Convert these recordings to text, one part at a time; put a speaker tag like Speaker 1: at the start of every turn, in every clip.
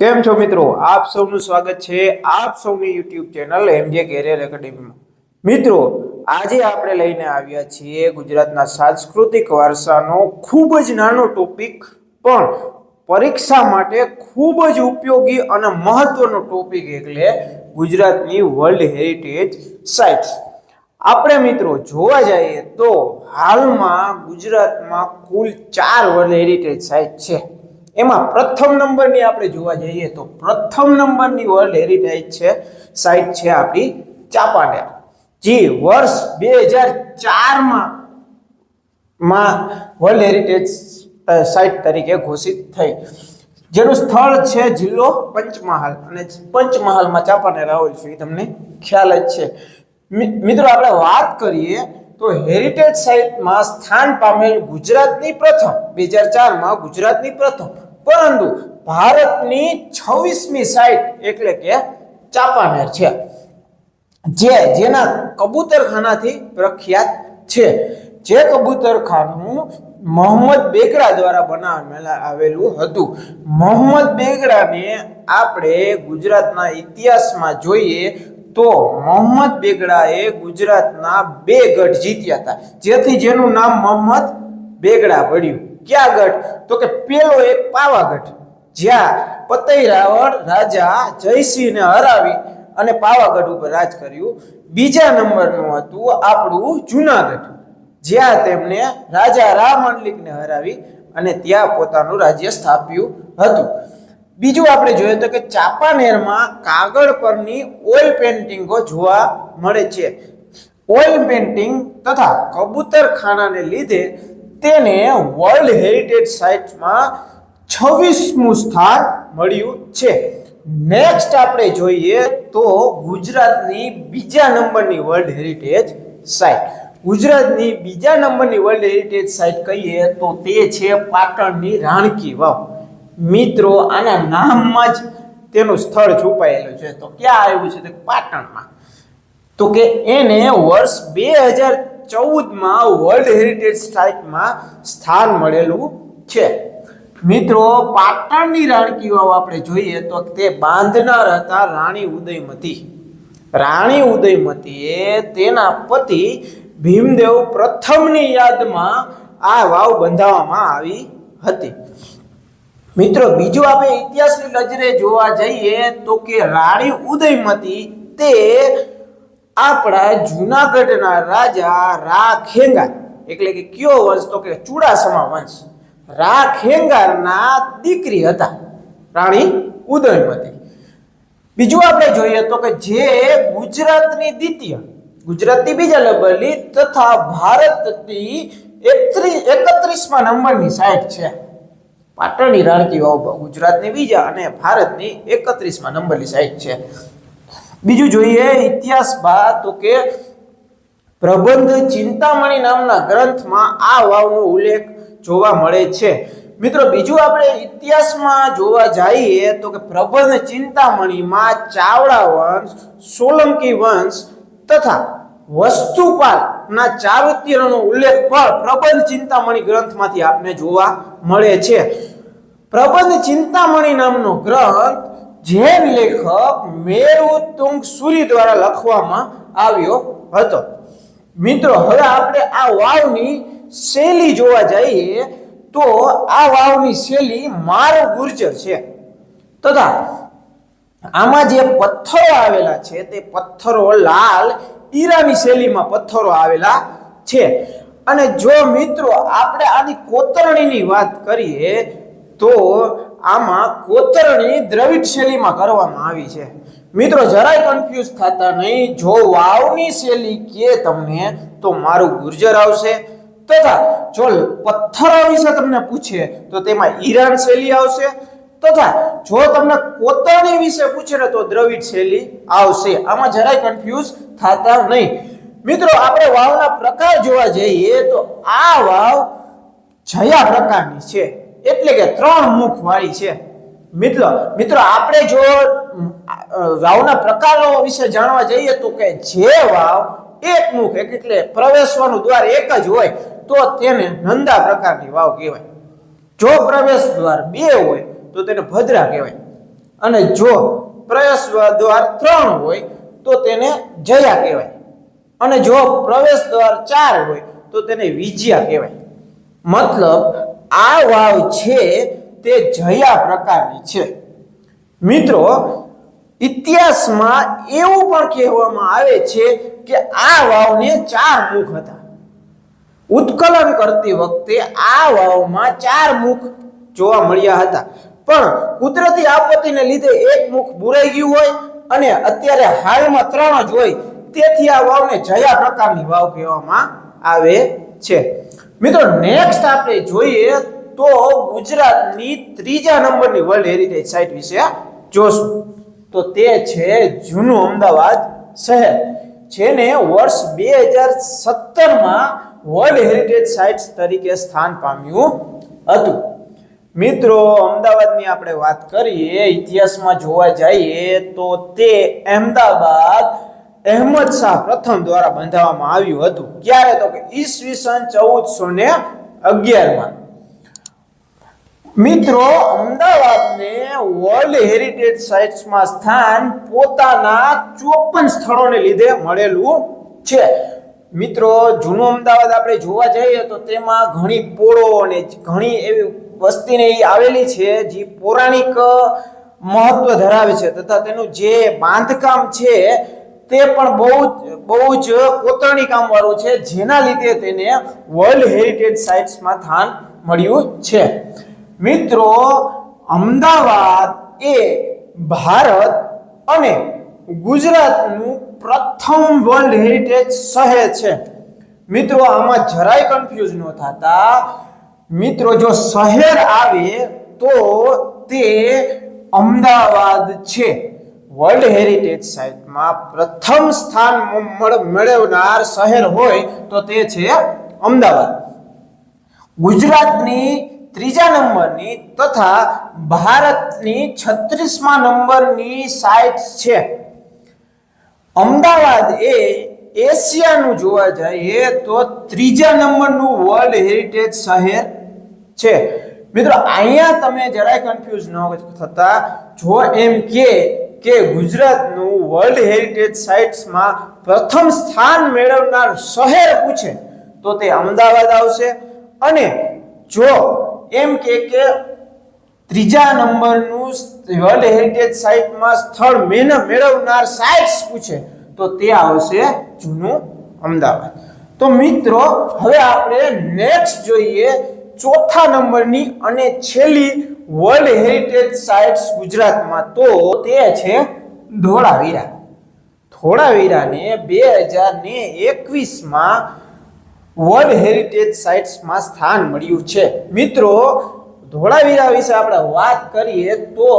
Speaker 1: કેમ છો મિત્રો? આપ સૌનું સ્વાગત છે આપ સૌની યુટ્યુબ ચેનલ એમજે કેરિયર એકેડેમીમાં મિત્રો, આજે આપણે લઈને આવ્યા છીએ ગુજરાતના સાંસ્કૃતિક વારસાનો ખૂબ જ નાનો ટોપિક પણ પરીક્ષા માટે ખૂબ જ ઉપયોગી અને મહત્વનો ટોપિક એટલે ગુજરાતની વર્લ્ડ હેરિટેજ સાઇટ્સ આપણે મિત્રો જોવા જઈએ તો હાલમાં ગુજરાતમાં કુલ ચાર વર્લ્ડ હેરિટેજ સાઇટ છે. એમાં પ્રથમ નંબરની આપણે જોવા જઈએ તો પ્રથમ નંબરની વર્લ્ડ હેરિટેજ છે સાઇટ છે આપણી ચાપાનેર. જે વર્ષ બે હજાર ચારમાં માં વર્લ્ડ હેરિટેજ સાઇટ તરીકે ઘોષિત થઈ. જેનું સ્થળ છે જિલ્લો પંચમહાલ. અને પંચમહાલમાં ચાંપાનેર આવેલ છે, એ તમને ખ્યાલ જ છે. મિત્રો, આપણે વાત કરીએ તો હેરિટેજ સાઇટમાં સ્થાન પામેલ ગુજરાતની પ્રથમ બે હજાર ચારમાં ગુજરાતની પ્રથમ પરંતુ ભારતની છવ્વીસમી સાઇટ એટલે કે ચાંપાનેર છે, જે જેના કબૂતરખાનાથી પ્રખ્યાત છે. જે કબૂતરખાનું મોહમ્મદ બેગડા દ્વારા બનાવેલા આવેલું હતું. મોહમ્મદ બેગડાને આપણે ગુજરાતના ઇતિહાસમાં જોઈએ તો મોહમ્મદ બેગડાએ ગુજરાતના બે ગઢ જીત્યા હતા. જેથી જેનું નામ મોહમ્મદ બેગડા પડ્યું. ક્યાં ગઢ તો કે પેલો એક પાવાગઢ, જ્યાં પતઈ રાવળ રાજા જયસિંહને હરાવી અને પાવાગઢ ઉપર રાજ કર્યું. બીજા નંબરનું હતું આપણું જુનાગઢ, જ્યાં તેમણે રાજા રામંડલિકને હરાવી અને ત્યાં પોતાનું રાજ્ય સ્થાપ્યું હતું. બીજું આપણે જોઈએ તો કે ચાંપાનેરમાં કાગળ પરની ઓઇલ પેન્ટિંગો જોવા મળે છે. ઓઇલ પેન્ટિંગ તથા કબૂતરખાનાને લીધે તેને વર્લ્ડ હેરિટેજ સાઇટમાં છવ્વીસમું સ્થાન મળ્યું છે. નેક્સ્ટ આપણે જોઈએ તો ગુજરાતની બીજા નંબરની વર્લ્ડ હેરિટેજ સાઇટ ગુજરાતની બીજા નંબરની વર્લ્ડ હેરિટેજ સાઇટ કહીએ તો તે છે પાટણની રાણકી વાવ. મિત્રો, આના નામમાં જ તેનું સ્થળ છુપાયેલું છે. તો ક્યાં આવ્યું છે તો પાટણમાં? તો કે એને વર્ષ બે હજાર ચૌદમાં વર્લ્ડ હેરિટેજ સાઇટમાં સ્થાન મળેલું છે. મિત્રો, પાટણની રાણકી વાવ આપણે જોઈએ તો તે બાંધનાર હતા રાણી ઉદયમતી. રાણી ઉદયમતીએ તેના પતિ ભીમદેવ પ્રથમની યાદમાં આ વાવ બંધાવવામાં આવી હતી. મિત્રો, બીજું આપણે ઇતિહાસની નજરે જોવા જઈએ તો કે રાણી ઉદયમતી તે આપણા જૂનાગઢના રાજા રાખેંગાર એટલે કે કયો વંશ તો કે ચુડાસમા વંશ. રાખેંગારના દીકરી હતા. રાણી ઉદયમતી બીજું આપણે જોઈએ તો કે જે ગુજરાતની દ્વિતીય, ગુજરાતની બીજા નંબરની તથા ભારતની એકત્રીસમાં નંબરની સાઈડ છે. પાટણની રાણકી વાવ ગુજરાતની બીજા અને ભારતની એકત્રીસમાં નંબરની સાઈડ છે. બીજું જોઈએ ઇતિહાસમાં તો કે પ્રબંધ ચિંતામણી નામના ગ્રંથમાં આ વાવનો ઉલ્લેખ જોવા મળે છે. મિત્રો, બીજું આપણે ઇતિહાસમાં જોવા જઈએ તો કે પ્રબંધ ચિંતામણીમાં ચાવડા વંશ, સોલંકી વંશ તથા વસ્તુપાલના ચારુત્યનો ઉલ્લેખ પણ પ્રબંધ ચિંતામણી ગ્રંથમાંથી આપને જોવા મળે છે. પ્રબંધ ચિંતામણી નામનો ગ્રંથ જૈન લેખક મેરુતુંગ સુરી દ્વારા લખવામાં આવ્યો હતો. મિત્રો, હવે આપણે આ વાવની શૈલી જોવા જઈએ તો આ વાવની શૈલી મારો ગુર્જર છે. તથા આમાં જે પથ્થરો આવેલા છે તે પથ્થરો લાલ ઈરાની શૈલીમાં પથ્થરો આવેલા છે. અને જો મિત્રો, આપણે આની કોતરણીની વાત કરીએ તો આમાં કોતરણી દ્રવિડ શૈલીમાં કરવામાં આવી છે. મિત્રો, જરાય કન્ફ્યુઝ થતા નહીં. જો વાવની શૈલી કે તમને, તો મારું ગુર્જર આવશે. તથા, જો પથ્થરો વિશે તમને પૂછે, તો તેમાં ઈરાન શૈલી આવશે. તથા, જો તમને કોતરણી વિશે પૂછે ને તો દ્રવિડ શૈલી આવશે. આમાં જરાય કન્ફ્યુઝ થતા નહીં. મિત્રો, આપણે વાવના પ્રકાર જોવા જઈએ તો આ વાવ જયા પ્રકારની છે. એટલે કે ત્રણ મુખ વાળી છે. મિત્રો મિત્રો, આપણે જો વાવના પ્રકારો વિશે જાણવા જઈએ તો કે જે વાવ એક મુખ, એક એટલે પ્રવેશવાનું દ્વાર એક જ હોય, તો તેને નંદા પ્રકારની વાવ કહેવાય. જો પ્રવેશ દ્વાર બે હોય, તો તેને ભદ્રા કહેવાય. અને જો પ્રવેશ દ્વાર ત્રણ હોય, તો તેને જયા કહેવાય. અને જો પ્રવેશ દ્વાર ચાર હોય, તો તેને વિજયા કહેવાય. મતલબ આ વાવ છે તે જયા પ્રકારની છે. મિત્રો, ઇતિહાસમાં એવું પણ કહેવામાં આવે છે કે આ વાવને ચાર મુખ હતા. ઉત્કલન કરતી વખતે આ વાવમાં ચાર મુખ જોવા મળ્યા હતા. પણ કુદરતી આપત્તિને લીધે એક મુખ બુરાઈ ગયું હોય અને અત્યારે હાલમાં ત્રણ જ હોય, તેથી આ વાવને જયા પ્રકારની વાવ કહેવામાં આવે છે. મિત્રો નેક્સ્ટ આપણે જોઈએ તો ગુજરાતની ત્રીજા નંબરની વર્લ્ડ હેરિટેજ સાઇટ વિશે જોશું. તો તે છે જૂનું અમદાવાદ શહેર, જેને વર્ષ બે હજાર સત્તરમાં વર્લ્ડ હેરિટેજ સાઇટ્સ તરીકે સ્થાન પામ્યું હતું. મિત્રો, અમદાવાદની આપણે વાત કરીએ, ઇતિહાસમાં જોવા જઈએ તો તે અહેમદાબાદ અહેમદ શાહ પ્રથમ દ્વારા બંધાવવામાં આવ્યું હતું. ક્યારે તો કે ઈસવીસન ચૌદસો ને અગિયારમાં. મિત્રો, અમદાવાદને વર્લ્ડ હેરિટેજ સાઇટ્સમાં સ્થાન પોતાના ચોપન સ્થળોને લીધે મળેલું છે. મિત્રો, જૂનું અમદાવાદ આપણે જોવા જઈએ તો તેમાં ઘણી પોળો અને ઘણી એવી વસ્તીને એ આવેલી છે, જે પૌરાણિક મહત્વ ધરાવે છે તથા તેનું જે બાંધકામ છે તે પણ બહુ જ બહુ જ કોતરણી કામ વાળું છે, જેના લીધે તેને વર્લ્ડ હેરિટેજ સાઇટ્સમાં સ્થાન મળ્યું છે. મિત્રો, અમદાવાદ એ ભારત અને ગુજરાતનું પ્રથમ વર્લ્ડ હેરિટેજ શહેર છે. મિત્રો, આમાં જરાય કન્ફ્યુઝ ન થતા. મિત્રો, જો શહેર આવે તો તે અમદાવાદ છે. વર્લ્ડ હેરિટેજ સાઇટમાં પ્રથમ સ્થાન મળ- મેળવનાર શહેર હોય તો તે છે અમદાવાદ. ગુજરાતની ત્રીજા નંબરની તથા ભારતની છત્રીસમા નંબરની સાઇટ છે. અમદાવાદ એ એશિયાનું જોવા જઈએ તો ત્રીજા નંબરનું વર્લ્ડ હેરિટેજ શહેર છે. મિત્રો, અહીંયા તમે જરાય કન્ફ્યુઝ ન થતા. જો એમ કે કે ગુજરાતનું વર્લ્ડ હેરિટેજ સાઇટ્સમાં પ્રથમ સ્થાન મેળવનાર શહેર પૂછે, તો તે અમદાવાદ આવશે. અને જો એમ કે કે ત્રીજા નંબરનું વર્લ્ડ હેરિટેજ સાઇટમાં સ્થળ મેન, મેળવનાર સાઇટ્સ પૂછે, તો તે આવશે જૂનું અમદાવાદ. તો મિત્રો, હવે આપણે નેક્સ્ટ જોઈએ ચોથા નંબરની અને છેલ્લી વર્લ્ડ હેરિટેજ સાઇટ્સ ગુજરાતમાં તો તે છે ધોળાવીરા. ધોળાવીરાને બે હજાર ને એકવીસમાં વર્લ્ડ હેરિટેજ સાઇટ્સમાં સ્થાન મળ્યું છે. મિત્રો, ધોળાવીરા વિશે આપણે વાત કરીએ તો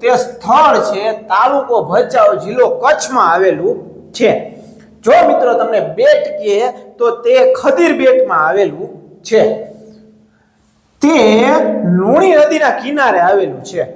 Speaker 1: તે સ્થળ છે તાલુકો ભચાઉ જિલ્લો કચ્છમાં આવેલું છે. જો મિત્રો તમને બેટ કહે તો તે ખદીર બેટમાં આવેલું છે. તે લુણી નદીના કિનારે આવેલું છે.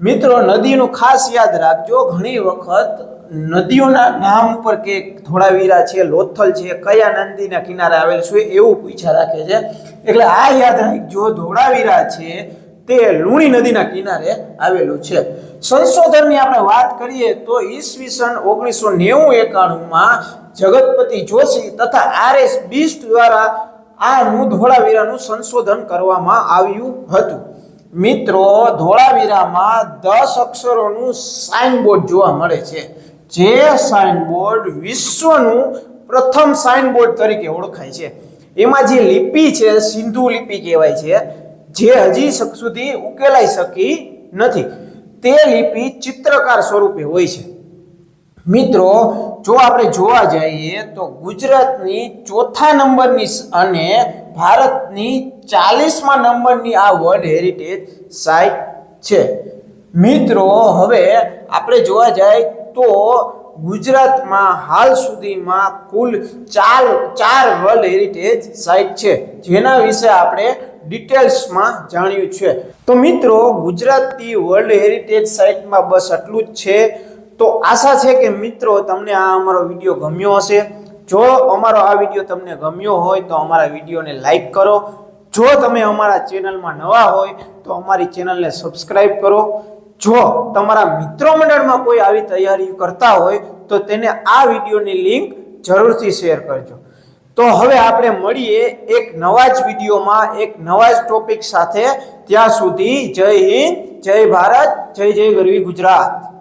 Speaker 1: મિત્રો, નદીનું ખાસ યાદ રાખજો, ઘણી વખત નદીઓના નામ ઉપર કે ધોળાવીરા છે, લોથલ છે, કયા નદીના કિનારે આવેલ છે એવું પૂછા રાખે છે. એટલે આ યાદ રાખજો, ધોળાવીરા છે, તે લુણી નદીના કિનારે આવેલું છે. સંશોધનની આપણે વાત કરીએ તો ઈસવીસન ઓગણીસો નેવું એકાણુંમાં જગતપતિ જોશી તથા આર એસ બિસ્ટ દ્વારા આનું ધોળાવીરાનું સંશોધન કરવામાં આવ્યું હતું. મિત્રો, ધોળાવીરામાં દસ અક્ષરોનું સાઇનબોર્ડ જોવા મળે છે. જે સાઇનબોર્ડ વિશ્વનું પ્રથમ સાઇનબોર્ડ તરીકે ઓળખાય છે. એમાં જે લિપિ છે, સિંધુ લિપિ કહેવાય છે, જે હજી સુધી ઉકેલાઈ શકી નથી. તે લિપિ ચિત્રકાર સ્વરૂપે હોય છે. મિત્રો જો આપણે જોવા જઈએ તો ગુજરાતની ચોથા નંબરની અને ભારતની ચાલીસમાં નંબરની આ વર્લ્ડ હેરિટેજ સાઇટ છે. મિત્રો, હવે આપણે જોવા જાય તો ગુજરાતમાં હાલ સુધીમાં કુલ ચાર ચાર વર્લ્ડ હેરિટેજ સાઇટ છે. જેના વિશે આપણે ડિટેલ્સમાં જાણ્યું છે. તો મિત્રો, ગુજરાતની વર્લ્ડ હેરિટેજ સાઇટમાં બસ આટલું જ છે. તો આશા છે કે મિત્રો તમને આ અમારો વીડિયો ગમ્યો હશે. જો અમારો આ વીડિયો તમને ગમ્યો હોય તો અમારા વિડીયોને લાઈક કરો. જો તમે અમારા ચેનલમાં નવા હોય તો અમારી ચેનલને સબસ્ક્રાઈબ કરો. જો તમારા મિત્રો મંડળમાં કોઈ આવી તૈયારી કરતા હોય તો તેને આ વિડીયોની લિંક જરૂરથી શેર કરજો. તો હવે આપણે મળીએ એક નવા જ વિડીયોમાં, એક નવા જ ટોપિક સાથે. ત્યાં સુધી જય હિન્દ, જય ભારત, જય જય ગરવી ગુજરાત.